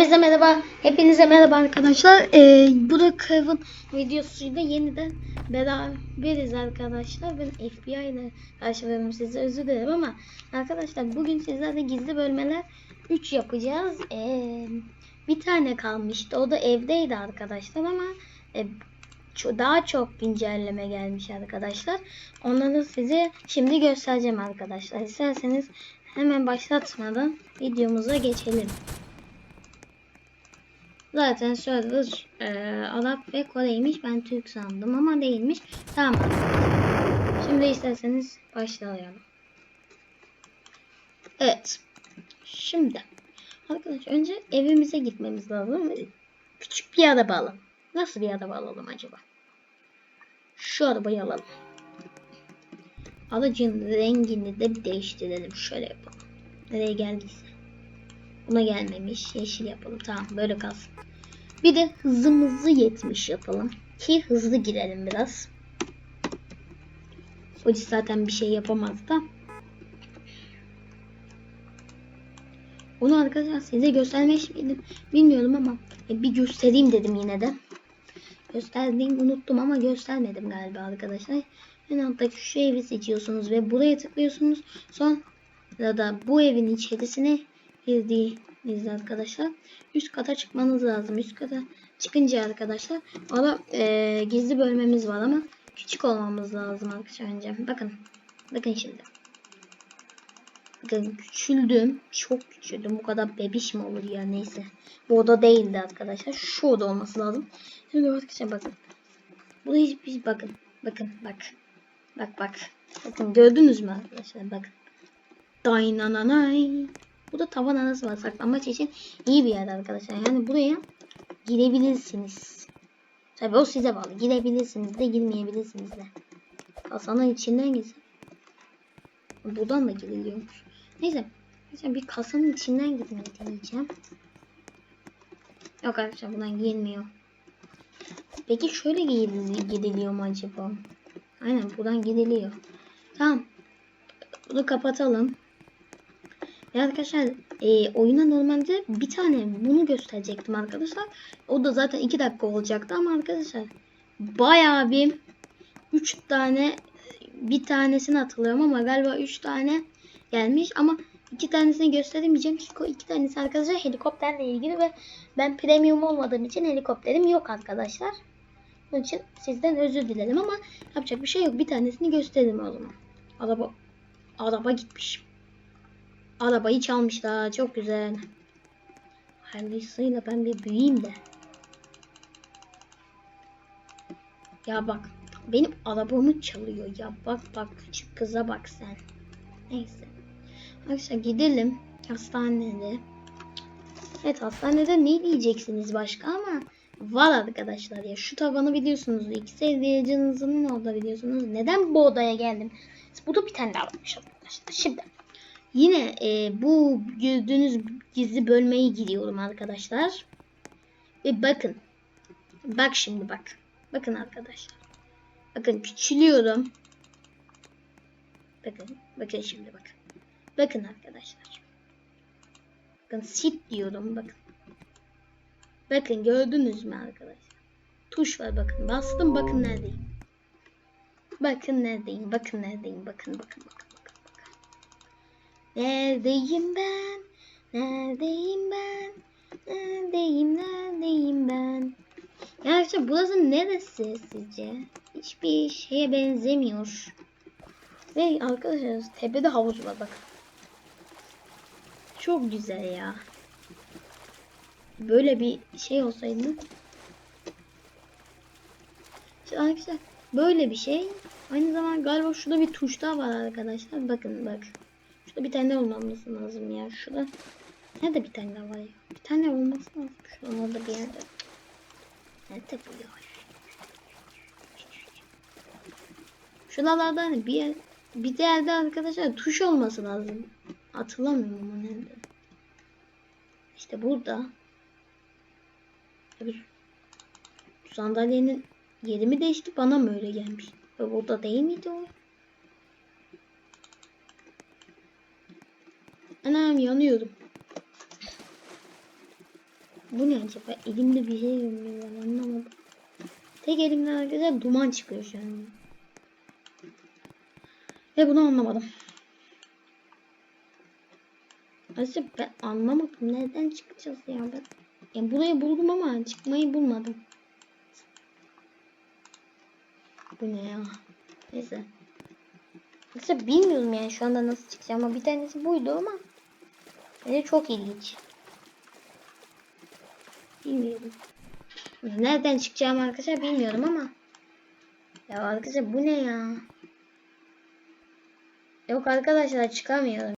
Hepinize merhaba. Hepinize merhaba arkadaşlar. Ee, bu da Kevin videosuyla yeniden beraberiz arkadaşlar. Ben FBI ile karşıladım size özür dilerim ama arkadaşlar bugün sizlerle gizli bölmeler 3 yapacağız. Ee, bir tane kalmıştı. O da evdeydi arkadaşlar ama e, daha çok güncelleme gelmiş arkadaşlar. Onları size şimdi göstereceğim arkadaşlar. İsterseniz hemen başlatmadan videomuza geçelim. Zaten server e, Arap ve Kore'ymiş. Ben Türk sandım ama değilmiş. Tamam. Şimdi isterseniz başlayalım. Evet. Şimdi. Arkadaşlar önce evimize gitmemiz lazım. Küçük bir araba alalım. Nasıl bir araba alalım acaba? Şu arabayı alalım. Aracın rengini de bir değiştirelim. Şöyle yapalım. Nereye geldiyse. Buna gelmemiş. Yeşil yapalım. Tamam böyle kalsın. Bir de hızımızı 70 yapalım. Ki hızlı girelim biraz. Polis zaten bir şey yapamaz da. Onu arkadaşlar size göstermiş miydim bilmiyorum ama e, bir göstereyim dedim yine de. Gösterdiğim unuttum ama göstermedim galiba arkadaşlar. En alttaki şu evi seçiyorsunuz ve buraya tıklıyorsunuz. Sonra da bu evin içerisine girdiğinizde arkadaşlar üst kata çıkmanız lazım. Üst kata çıkınca arkadaşlar orada e, gizli bölmemiz var ama küçük olmamız lazım arkadaşlar önce. Bakın. Bakın şimdi. Bakın küçüldüm. Çok küçüldüm. Bu kadar bebiş mi olur ya neyse. Bu oda değildi arkadaşlar. Şu oda olması lazım. Şimdi arkadaşlar bakın. Bu hiçbir bakın. Bakın bak. Bak bak. Bakın gördünüz mü arkadaşlar? Bakın. Daynananay. Bu da tavan arası var. Saklanmaç için iyi bir yer arkadaşlar. Yani buraya girebilirsiniz. Tabi o size bağlı. Girebilirsiniz de girmeyebilirsiniz de. Kasanın içinden gitsin. Buradan da giriliyormuş. Neyse. Neyse bir kasanın içinden gitmeyi deneyeceğim. Yok arkadaşlar buradan girmiyor. Peki şöyle gidiliyor mu acaba? Aynen buradan gidiliyor. Tamam. Bunu kapatalım. Arkadaşlar e, oyuna normalde bir tane bunu gösterecektim arkadaşlar. O da zaten 2 dakika olacaktı ama arkadaşlar bayağı bir 3 tane bir tanesini hatırlıyorum ama galiba 3 tane gelmiş ama iki tanesini gösteremeyeceğim çünkü iki tanesi arkadaşlar helikopterle ilgili ve ben premium olmadığım için helikopterim yok arkadaşlar. Onun için sizden özür dilerim ama yapacak bir şey yok. Bir tanesini gösterelim o zaman. Araba araba gitmiş. Arabayı çalmışlar. Çok güzel. Hayırlısıyla ben bir büyüyeyim de. Ya bak. Benim arabamı çalıyor ya. Bak bak küçük kıza bak sen. Neyse. Arkadaşlar gidelim. Hastanede. Evet hastanede ne diyeceksiniz başka ama var arkadaşlar ya. Şu tavanı biliyorsunuz. İki sevdiğinizin orada biliyorsunuz. Neden bu odaya geldim? Bu da bir tane daha varmış arkadaşlar. Şimdi Yine e, bu gördüğünüz gizli bölmeyi gidiyorum arkadaşlar. Ve bakın. Bak şimdi bak. Bakın arkadaşlar. Bakın küçülüyorum. Bakın. Bakın şimdi bakın. Bakın arkadaşlar. Bakın sit diyorum bakın. Bakın gördünüz mü arkadaşlar? Tuş var bakın. Bastım bakın neredeyim. Bakın neredeyim. Bakın neredeyim. Bakın bakın bakın. Neredeyim ben? Neredeyim ben? Neredeyim, neredeyim ben? Gerçi burası neresi sizce? Hiçbir şeye benzemiyor. Ve arkadaşlar tepede havuz var bakın. Çok güzel ya. Böyle bir şey olsaydı. İşte arkadaşlar böyle bir şey. Aynı zamanda galiba şurada bir tuş daha var arkadaşlar. Bakın bak. Şurada bir tane olmamız lazım ya. Şurada. Nerede bir tane var ya? Bir tane olması lazım. Şurada orada bir yerde. Nerede bu ya? Şuralarda hani bir yer, bir yerde arkadaşlar tuş olması lazım. Hatırlamıyorum ama nerede. İşte burada. Tabii sandalyenin yeri mi değişti bana mı öyle gelmiş? Ve burada değil miydi o? Anam yanıyorum. Bu ne acaba? Elimde bir şey görünüyor ben anlamadım. Tek elimden arkadaşlar duman çıkıyor şu an. Ve bunu anlamadım. Aslında ben anlamadım. Nereden çıkacağız ya ben? Ya burayı buldum ama çıkmayı bulmadım. Bu ne ya? Neyse. Aslında bilmiyorum yani şu anda nasıl çıkacağım ama bir tanesi buydu ama bence çok ilginç. Bilmiyorum. Nereden çıkacağım arkadaşlar bilmiyorum ama. Ya arkadaşlar bu ne ya? Yok arkadaşlar çıkamıyorum.